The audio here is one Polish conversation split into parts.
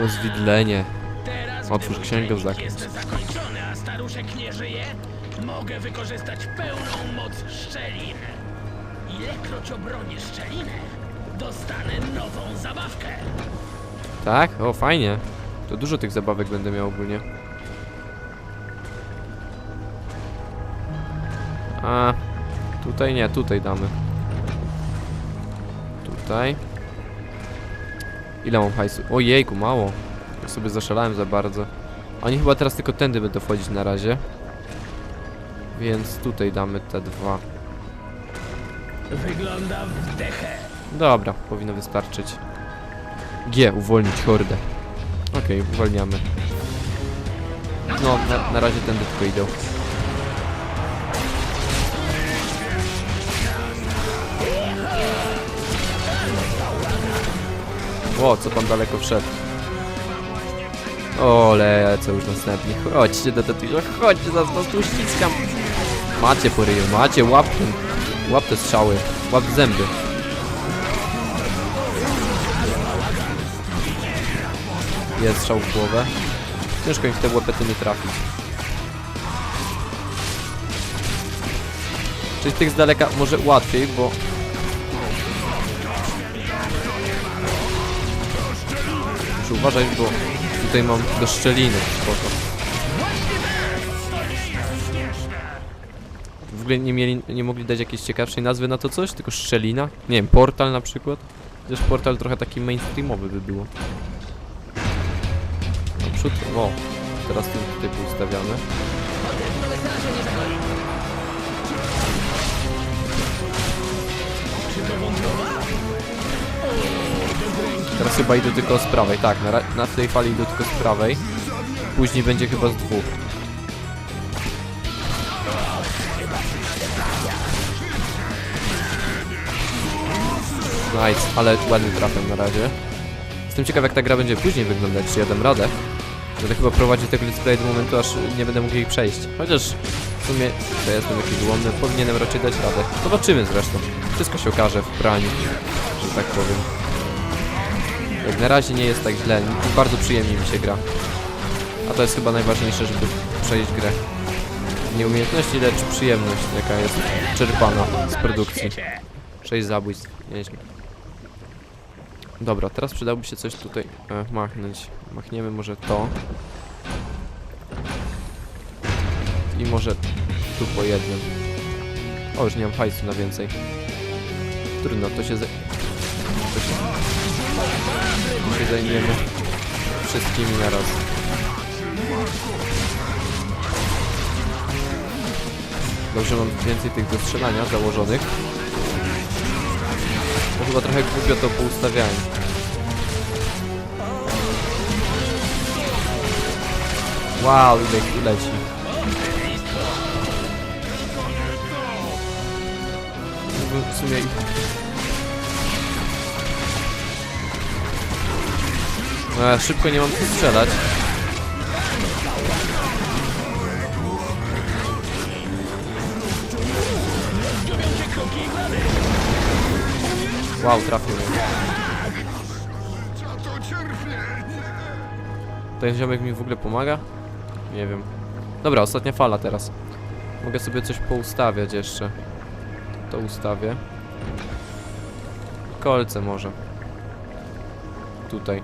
Rozwidlenie. Otwórz księgę w zakończony, a staruszek nie żyje, mogę wykorzystać pełną moc szczelin. Ilekroć obronię szczelinę, dostanę nową zabawkę. Tak? O, fajnie. To dużo tych zabawek będę miał ogólnie. A, tutaj nie, tutaj damy. Tutaj. Ile mam hajsu? Ojejku, mało. Ja sobie zaszalałem za bardzo. Oni chyba teraz tylko tędy będą wchodzić na razie. Więc tutaj damy te dwa. Wygląda w dechę. Dobra, powinno wystarczyć. G, uwolnić hordę. Okej, uwalniamy. No, na, na razie tędy tylko idą. O, co pan daleko wszedł. O, lecę już następnie. Chodźcie do tatusia, chodźcie, zaraz was tu ściskam. Macie po ryju, macie, łap. Łap te strzały, łap zęby. Jest strzał w głowę. Ciężko im w te łepety nie trafić. Czyli tych z daleka może łatwiej, bo... Muszę uważać, bo tutaj mam do szczeliny. Spoko. W ogóle nie, mieli, nie mogli dać jakiejś ciekawszej nazwy na to coś? Tylko szczelina? Nie wiem, portal na przykład? Chociaż portal trochę taki mainstreamowy by było. Naprzód, o, teraz ten tutaj był chyba idę tylko z prawej, tak, na, na tej fali idę tylko z prawej. Później będzie chyba z dwóch. Nice, ale ładnie trafiam na razie. Jestem ciekaw jak ta gra będzie później wyglądać, czy ja dam radę. Będę chyba prowadzić tego let's play do momentu, aż nie będę mógł jej przejść. Chociaż w sumie, to jestem jakiś ułomny, powinienem raczej dać radę. Zobaczymy zresztą. Wszystko się okaże w praniu, że tak powiem. Jak na razie nie jest tak źle, bardzo przyjemnie mi się gra. A to jest chyba najważniejsze, żeby przejść grę. Nie umiejętności, lecz przyjemność, jaka jest czerpana z produkcji. Świecie. 6 zabójstw, nieźle. Dobra, teraz przydałby się coś tutaj e, machnąć. Machniemy może to. I może tu po jednym. O, już nie mam hajsu na więcej. Trudno, to się, ze... to się... się zajmiemy wszystkimi naraz. Dobrze, mam więcej tych do strzelania założonych. To chyba trochę głupio to poustawiałem. Wow, ile ich leci. W sumie ja szybko nie mam co strzelać. Wow, trafił mnie. Ten ziomek mi w ogóle pomaga? Nie wiem. Dobra, ostatnia fala teraz. Mogę sobie coś poustawiać jeszcze. To ustawię. Kolce może. Tutaj,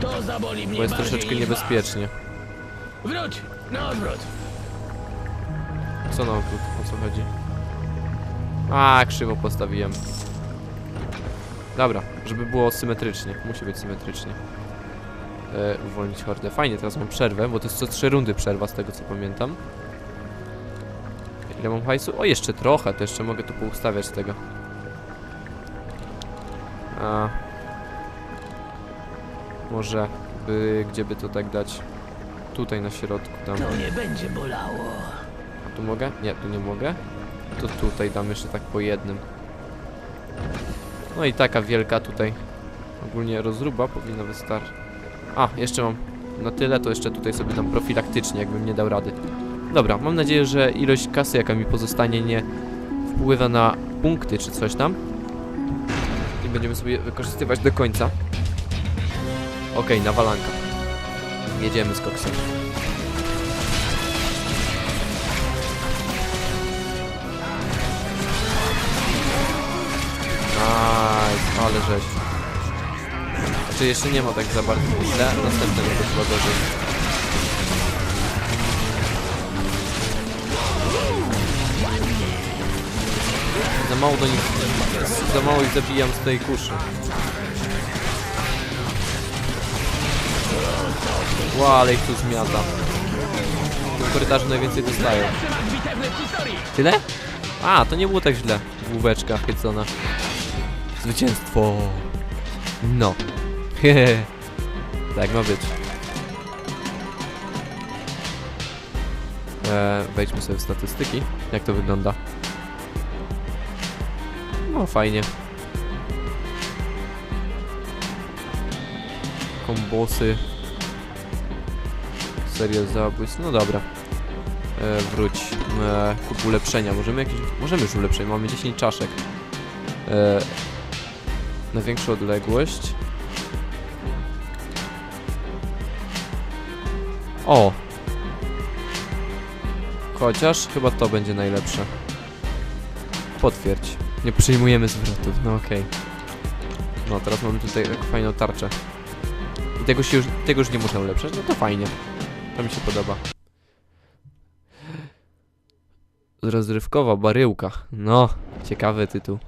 To zaboli mnie bo jest bardziej troszeczkę niż was. niebezpiecznie. Wróć, na odwrót. Co na odwrót? O co chodzi? A, krzywo postawiłem. Dobra, żeby było symetrycznie. Musi być symetrycznie. E, uwolnić hordę. Fajnie, teraz mam przerwę, bo to jest co trzy rundy przerwa z tego co pamiętam. Ile mam hajsu? O, jeszcze trochę, to jeszcze mogę tu poustawiać tego. A... Może by, gdzie by to tak dać? Tutaj na środku, tam. To nie będzie bolało. Tu mogę? Nie, tu nie mogę. To tutaj dam jeszcze tak po jednym. No i taka wielka tutaj. Ogólnie rozruba powinna wystarczyć. A, jeszcze mam na tyle, to jeszcze tutaj sobie dam profilaktycznie, jakbym nie dał rady. Dobra, mam nadzieję, że ilość kasy, jaka mi pozostanie, nie wpływa na punkty czy coś tam. I będziemy sobie wykorzystywać do końca. Okej, nawalanka. Jedziemy z koksem. Nice, ale żeś. Znaczy jeszcze nie ma tak za bardzo źle, następne będzie chyba gorzej. Za mało do nich, za mało ich zabijam z tej kuszy. Ła, ale ich tu zmiata. W tym korytarzu najwięcej dostają. Tyle? A, to nie było tak źle. Główeczka chycona. Zwycięstwo. No. Hehe. tak ma być. E, wejdźmy sobie w statystyki. Jak to wygląda? No, fajnie. Kombosy. Seria zabójstw. No dobra. E, wróć. E, kup ulepszenia. Możemy jakieś... Możemy już ulepszenia. Mamy 10 czaszek. E, na większą odległość. O! Chociaż chyba to będzie najlepsze. Potwierdź. Nie przyjmujemy zwrotów. No okej. No teraz mamy tutaj fajną tarczę. I tego, się już, tego już nie muszę ulepszać. No to fajnie. To mi się podoba. Rozrywkowa baryłka. No, ciekawy tytuł.